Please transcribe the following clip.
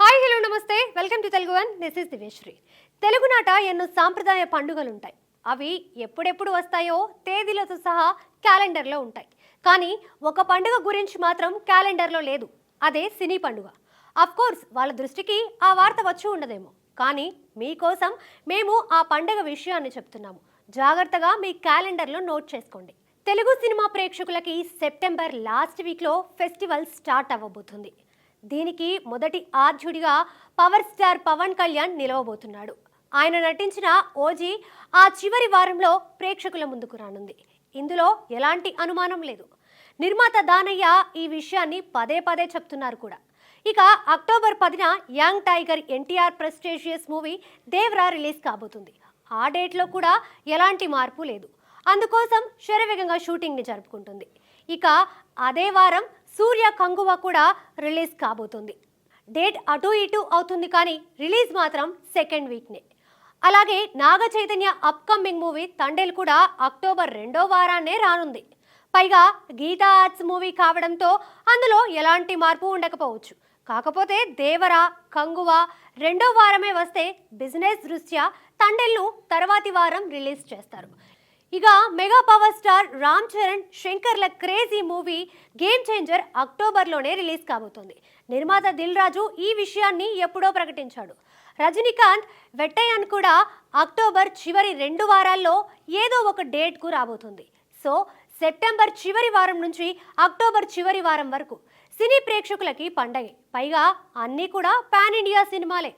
Hi hello నమస్తే. Welcome to Telugu one. This is దివేశ్రీ తెలుగునాట ఎన్నో సాంప్రదాయ పండుగలు ఉంటాయి అవి ఎప్పుడెప్పుడు వస్తాయో తేదీలతో సహా క్యాలెండర్లో ఉంటాయి. కానీ ఒక పండుగ గురించి మాత్రం క్యాలెండర్లో లేదు. అదే సినీ పండుగ. కోర్స్ వాళ్ళ దృష్టికి ఆ వార్త వచ్చి ఉండదేమో. కానీ మీకోసం మేము ఆ పండుగ విషయాన్ని చెప్తున్నాము. జాగ్రత్తగా మీ క్యాలెండర్లో నోట్ చేసుకోండి. తెలుగు సినిమా ప్రేక్షకులకి సెప్టెంబర్ లాస్ట్ వీక్లో ఫెస్టివల్ స్టార్ట్ అవ్వబోతుంది. దీనికి మొదటి ఆర్జుడిగా పవర్ స్టార్ పవన్ కళ్యాణ్ నిలవబోతున్నాడు. ఆయన నటించిన ఓజీ ఆ చివరి వారంలో ప్రేక్షకుల ముందుకు రానుంది. ఇందులో ఎలాంటి అనుమానం లేదు. నిర్మాత దానయ్య ఈ విషయాన్ని పదే పదే చెప్తున్నారు కూడా. ఇక అక్టోబర్ పదిన young tiger NTR prestigious movie Devara release కాబోతుంది. ఆ డేట్లో కూడా ఎలాంటి మార్పు లేదు. అందుకోసం శరవేగంగా షూటింగ్ని జరుపుకుంటుంది. ఇక అదే వారం సూర్య కంగువ కూడా రిలీజ్ కాబోతుంది. డేట్ అటు ఇటు అవుతుంది కానీ రిలీజ్ మాత్రం సెకండ్ వీక్నే. అలాగే నాగ చైతన్య అప్కమింగ్ మూవీ తండేల్ కూడా అక్టోబర్ రెండో వారాన్నే రానుంది. పైగా గీతా ఆర్ట్స్ మూవీ కావడంతో అందులో ఎలాంటి మార్పు ఉండకపోవచ్చు. కాకపోతే దేవర కంగువ రెండో వారమే వస్తే బిజినెస్ దృష్ట్యా తండెల్ను తర్వాతి వారం రిలీజ్ చేస్తారు. ఇక mega power star Ram Charan శంకర్ల crazy movie game changer అక్టోబర్లోనే రిలీజ్ కాబోతోంది. నిర్మాత దిల్ రాజు ఈ విషయాన్ని ఎప్పుడో ప్రకటించాడు. రజనీకాంత్ వెట్టయ్యన్ కూడా అక్టోబర్ చివరి రెండు వారాల్లో ఏదో ఒక డేట్కు రాబోతుంది. సో సెప్టెంబర్ చివరి వారం నుంచి అక్టోబర్ చివరి వారం వరకు సినీ ప్రేక్షకులకి పండగే. పైగా అన్నీ కూడా పాన్ ఇండియా సినిమాలే.